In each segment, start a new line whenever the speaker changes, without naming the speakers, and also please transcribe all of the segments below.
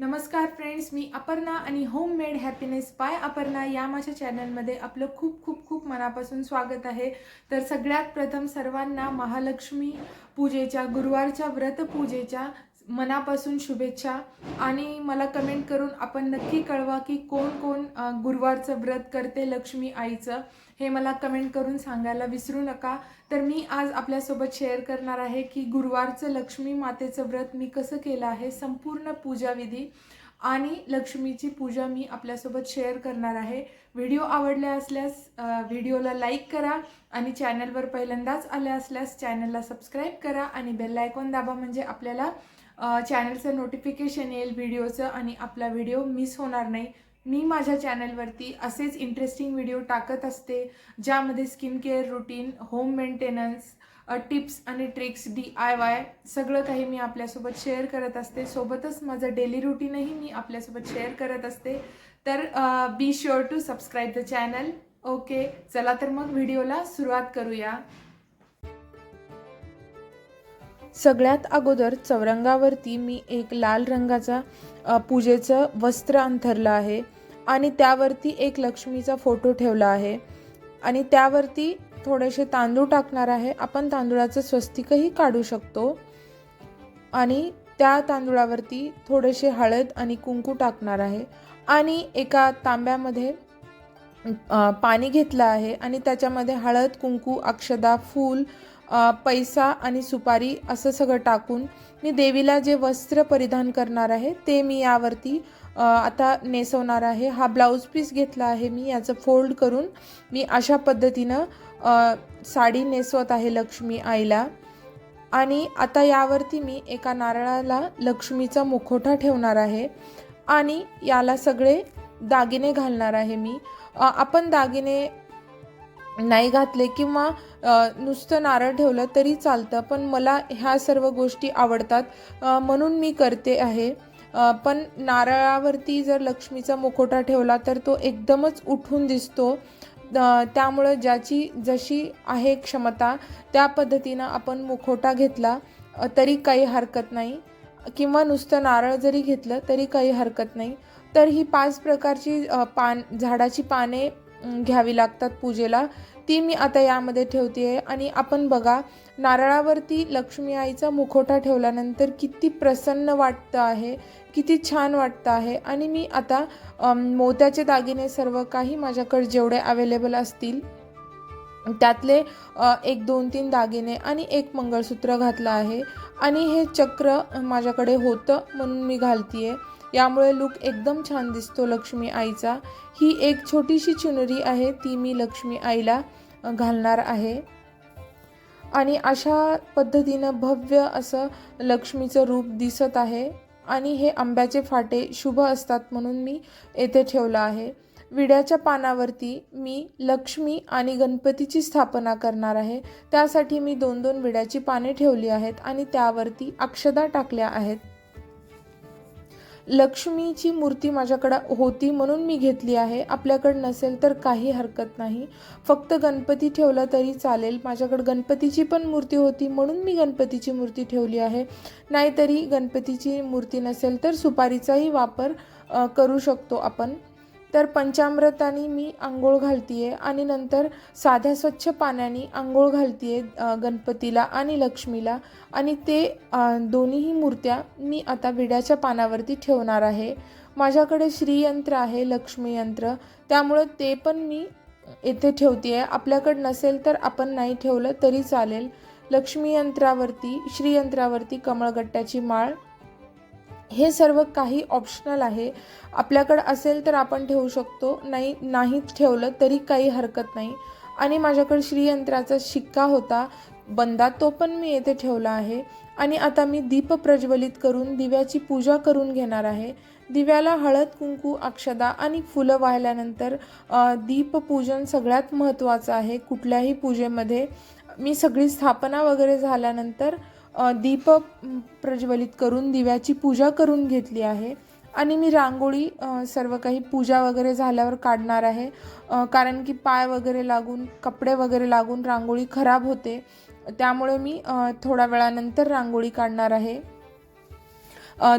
नमस्कार फ्रेंड्स मी अपर्णा आणि home made happiness by Aparna या माझ्या चॅनलमध्ये आपलं खूप खूप खूप मनापासून स्वागत आहे. तर सगळ्यात प्रथम सर्वांना महालक्ष्मी पूजेच्या गुरुवारच्या व्रतपूजेच्या मनापासून शुभेच्छा. आणि मला कमेंट करून आपण नक्की कळवा की कोण कोण गुरुवारचं व्रत करते लक्ष्मी आईचं हे मला कमेंट करून सांगायला विसरू नका. तर मी आज आपल्यासोबत शेअर करणार आहे की गुरुवारचं लक्ष्मी मातेचं व्रत मी कसं केलं आहे संपूर्ण पूजाविधी आणि लक्ष्मीची पूजा मी आपल्यासोबत शेअर करणार आहे. व्हिडिओ आवडल्या असल्यास व्हिडिओला लाईक करा आणि चॅनलवर पहिल्यांदाच आल्या असल्यास चॅनलला सबस्क्राईब करा आणि बेल आयकॉन दाबा म्हणजे आपल्याला चॅनलचं नोटिफिकेशन येईल व्हिडिओचं आणि आपला व्हिडिओ मिस होणार नाही. मी माझ्या चॅनलवरती असेच इंटरेस्टिंग व्हिडिओ टाकत असते ज्यामध्ये skin care routine home maintenance tips आणि ट्रिक्स डी आय वाय सगळं काही मी आपल्यासोबत शेअर करत असते. सोबतच माझं डेली रुटीनही मी आपल्यासोबत शेअर करत असते. तर be sure to subscribe the channel okay चला तर मग व्हिडिओला सुरुवात करूया. सगळ्यात अगोदर चौरंगावरती मी एक लाल रंगाचा पूजेचं वस्त्र अंथरलं आहे आणि त्यावरती एक लक्ष्मीचा फोटो ठेवला आहे. आणि त्यावरती थोडेसे तांदूळ टाकणार आहे. आपण तांदूळाचं स्वस्तिकही काढू शकतो. आणि त्या तांदूळावरती थोडेसे हळद आणि कुंकू टाकणार आहे. आणि एका तांब्यामध्ये पाणी घेतलं आहे. आणि त्याच्यामध्ये हळद कुंकू अक्षदा फूल पैसा आणि सुपारी असं सगळं टाकून मी देवीला जे वस्त्र परिधान करणार आहे ते मी यावरती आता नेसवणार आहे. हा ब्लाऊज पीस घेतला आहे मी याचं फोल्ड करून मी अशा पद्धतीनं साडी नेसवत आहे लक्ष्मी आईला. आणि आता यावरती मी एका नारळाला लक्ष्मीचा मुखोटा ठेवणार आहे आणि याला सगळे दागिने घालणार आहे मी. आपण दागिने नाही घातले किंवा नुसतं नारळ ठेवलं तरी चालतं पण मला ह्या सर्व गोष्टी आवडतात. म्हणून मी करते आहे. पण नारळावरती जर लक्ष्मीचा मुखोटा ठेवला तर तो एकदमच उठून दिसतो. त्यामुळं ज्याची जशी आहे क्षमता त्या पद्धतीनं आपण मुखोटा घेतला तरी काही हरकत नाही. किंवा नुसतं नारळ जरी घेतलं तरी काही हरकत नाही. तर ही पाच प्रकारची पान झाडाची पाने घ्यावी लागतात पूजेला. ती मी आता यामध्ये ठेवते आहे. आणि आपण बघा नारळावरती लक्ष्मी आईचा मुखोटा ठेवल्यानंतर किती प्रसन्न वाटतं आहे किती छान वाटतं आहे. आणि मी आता मोत्याचे दागिने सर्व काही माझ्याकडे जेवढे अवेलेबल असतील त्यातले एक दोन तीन दागिने आणि एक मंगळसूत्र घातलं आहे. आणि हे चक्र माझ्याकडे होतं म्हणून मी घालतीये. यामुळे लुक एकदम छान दिसतो लक्ष्मी आईचा. ही एक छोटीशी चुनरी आहे ती मी लक्ष्मी आईला घालणार आहे. आणि अशा पद्धतीनं भव्य असं लक्ष्मीचं रूप दिसत आहे. आणि हे आंब्याचे फाटे शुभ असतात म्हणून मी येथे ठेवलं आहे. विड्याच्या पानावरती मी लक्ष्मी आणि गणपतीची स्थापना करणार आहे. त्यासाठी मी दोन दोन विड्याची पाने ठेवली आहेत आणि त्यावरती अक्षदा टाकल्या आहेत. लक्ष्मीची मूर्ती माझ्याकडं होती म्हणून मी घेतली आहे. आपल्याकडं नसेल तर काही हरकत नाही. फक्त गणपती ठेवला तरी चालेल. माझ्याकडं गणपतीची पण मूर्ती होती म्हणून मी गणपतीची मूर्ती ठेवली आहे. नाहीतरी गणपतीची मूर्ती नसेल तर सुपारीचाही वापर करू शकतो आपण. तर पंचामृताने मी आंघोळ घालतीये आणि नंतर साध्या स्वच्छ पाण्याने आंघोळ घालतीये आहे गणपतीला आणि लक्ष्मीला. आणि ते दोन्हीही मूर्त्या मी आता विड्याच्या पानावरती ठेवणार आहे. माझ्याकडे श्रीयंत्र आहे लक्ष्मी यंत्र. त्यामुळं ते पण मी येथे ठेवते आहे आपल्याकडं नसेल तर आपण नाही ठेवलं तरी चालेल. लक्ष्मी यंत्रावरती श्रीयंत्रावरती कमळगट्ट्याची माळ हे सर्व काही ऑप्शनल आहे. आपल्याकडं असेल तर आपण ठेवू शकतो. नाही नाही ठेवलं तरी काही हरकत नाही. आणि माझ्याकडे श्रीयंत्राचा शिक्का होता. बंदा तो पण मी येथे ठेवला आहे. आणि आता मी दीप प्रज्वलित करून दिव्याची पूजा करून घेणार आहे. दिव्याला हळद कुंकू अक्षदा आणि फुलं वाहिल्यानंतर दीपपूजन सगळ्यात महत्त्वाचं आहे. कुठल्याही पूजेमध्ये मी सगळी स्थापना वगैरे झाल्यानंतर दीप प्रज्वलित करून दिव्याची पूजा करून घेतली आहे. आणि मी रांगोळी सर्व काही पूजा वगैरे झाल्यावर काढणार आहे. कारण की पाय वगैरे लागून कपडे वगैरे लागून रांगोळी खराब होते. त्यामुळे मी थोड्या वेळानंतर रांगोळी काढणार आहे.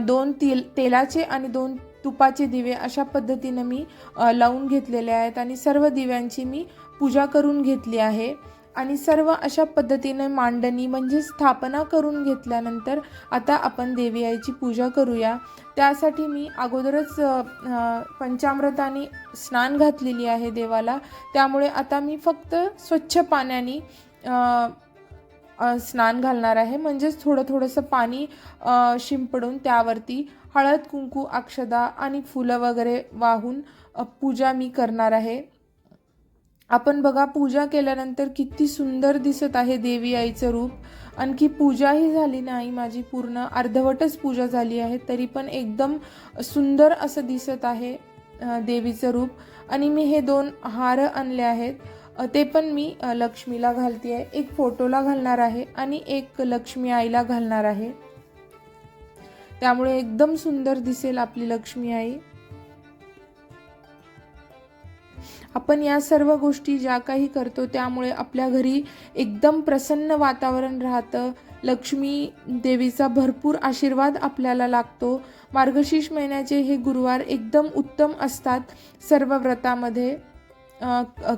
दोन तेल तेलाचे आणि दोन तुपाचे दिवे अशा पद्धतीनं मी लावून घेतलेले आहेत. आणि सर्व दिव्यांची मी पूजा करून घेतली आहे. आणि सर्व अशा पद्धतीने मांडणी म्हणजे स्थापना करून घेतल्यानंतर आता आपण देवी आईची पूजा करूया. त्यासाठी मी अगोदरच पंचामृताने स्नान घातलेली आहे देवाला. त्यामुळे आता मी फक्त स्वच्छ पाण्याने स्नान घालणार आहे. म्हणजेच थोडं थोडंसं पाणी शिंपडून त्यावरती हळद कुंकू अक्षदा आणि फुलं वगैरे वाहून पूजा मी करणार आहे. आपण बघा पूजा केल्यानंतर किती सुंदर दिसत आहे देवी आईचं रूप. आणखी पूजाही झाली नाही माझी पूर्ण अर्धवटच पूजा झाली आहे तरी पण एकदम सुंदर असं दिसत आहे देवीचं रूप. आणि मी हे दोन हार आणले आहेत. ते पण मी लक्ष्मीला घालते आहे एक फोटोला घालणार आहे आणि एक लक्ष्मी आईला घालणार आहे. त्यामुळे एकदम सुंदर दिसेल आपली लक्ष्मी आई. आपण या सर्व गोष्टी ज्या काही करतो त्यामुळे आपल्या घरी एकदम प्रसन्न वातावरण राहतं. लक्ष्मी देवीचा भरपूर आशीर्वाद आपल्याला लागतो. मार्गशीर्ष महिन्याचे हे गुरुवार एकदम उत्तम असतात सर्व व्रतामध्ये.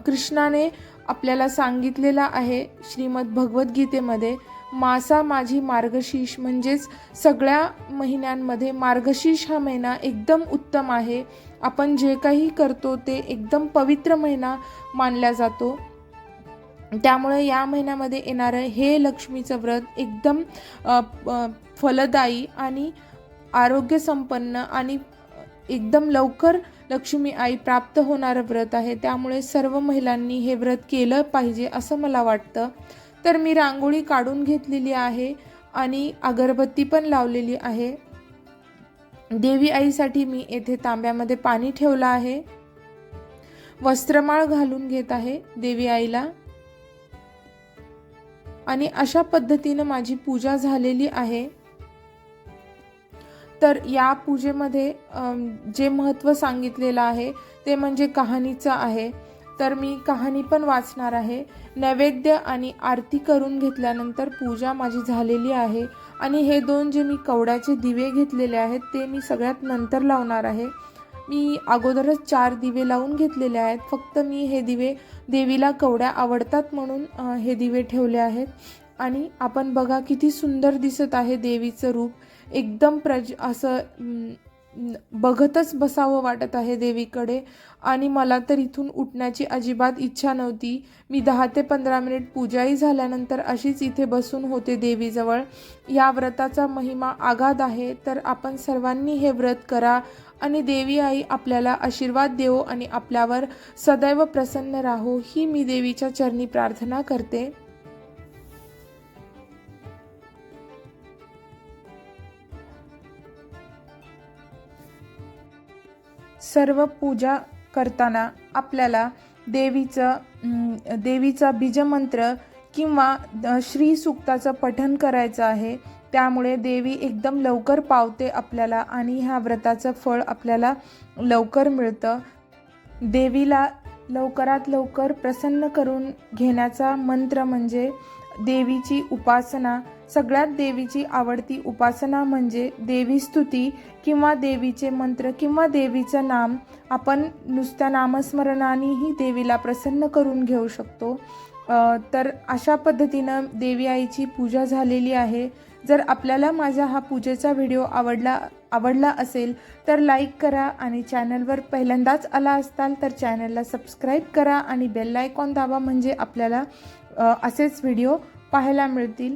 कृष्णाने आपल्याला सांगितलेला आहे श्रीमद भगवद्गीतेमध्ये मासा माझी मार्गशीर्ष. म्हणजेच सगळ्या महिन्यांमध्ये मार्गशीर्ष हा महिना एकदम उत्तम आहे. आपण जे काही करतो ते एकदम पवित्र महिना मानला जातो. त्यामुळे या महिन्यामध्ये येणारं हे लक्ष्मीचं व्रत एकदम फलदायी आणि आरोग्यसंपन्न आणि एकदम लवकर लक्ष्मी आई प्राप्त होणारं व्रत आहे. त्यामुळे सर्व महिलांनी हे व्रत केलं पाहिजे असं मला वाटतं. तर मी रांगोळी काढून घेतलेली आहे आणि अगरबत्ती पण लावलेली आहे. देवी आईसाठी मी येथे तांब्यामध्ये पाणी ठेवलं आहे. वस्त्रमाळ घालून घेत आहे देवी आईला. आणि अशा पद्धतीनं माझी पूजा झालेली आहे. तर या पूजेमध्ये जे महत्त्व सांगितलेलं आहे ते म्हणजे कहाणीचं आहे. तर मी कहाणी पण वाचणार आहे. नैवेद्य आणि आरती करून घेतल्यानंतर पूजा माझी झालेली आहे आणि हे दोन जे मी कवड्याचे दिवे घेतलेले आहेत ते मी सगळ्यात नंतर लावणार आहे. मी अगोदरच चार दिवे लावून घेतलेले आहेत. फक्त मी हे दिवे देवीला कवड्या आवडतात म्हणून हे दिवे ठेवले आहेत. आणि आपण बघा किती सुंदर दिसत आहे देवीचं रूप. एकदम प्रज असं बघतच बसावं वाटत आहे देवीकडे. आणि मला तर इथून उठण्याची अजिबात इच्छा नव्हती. मी दहा ते पंधरा मिनिट पूजाही झाल्यानंतर अशीच इथे बसून होते देवीजवळ. या व्रताचा महिमा आघात आहे तर आपण सर्वांनी हे व्रत करा आणि देवी आई आपल्याला आशीर्वाद देवो आणि आपल्यावर सदैव प्रसन्न राहो ही मी देवीच्या चरणी प्रार्थना करते. सर्व पूजा करताना आपल्याला देवीचं देवीचा बीजमंत्र किंवा श्री सुक्ताचं पठन करायचं आहे. त्यामुळे देवी एकदम लवकर पावते आपल्याला आणि ह्या व्रताचं फळ आपल्याला लवकर मिळतं. देवीला लवकरात लवकर प्रसन्न करून घेण्याचा मंत्र म्हणजे देवीची उपासना सगळ्यात देवीची आवडती उपासना म्हणजे देवी स्तुती किंवा देवीचे मंत्र किंवा देवीचं नाम. आपण नुसत्या नामस्मरणानेही देवीला प्रसन्न करून घेऊ शकतो. तर अशा पद्धतीनं देवी आईची पूजा झालेली आहे. जर आपल्याला माझा हा पूजेचा व्हिडिओ आवडला आवडला असेल तर लाईक करा आणि चॅनलवर पहिल्यांदाच आला असताल तर चॅनलला सबस्क्राईब करा आणि बेल आयकॉन दाबा म्हणजे आपल्याला असेच व्हिडिओ पाहायला मिळतील.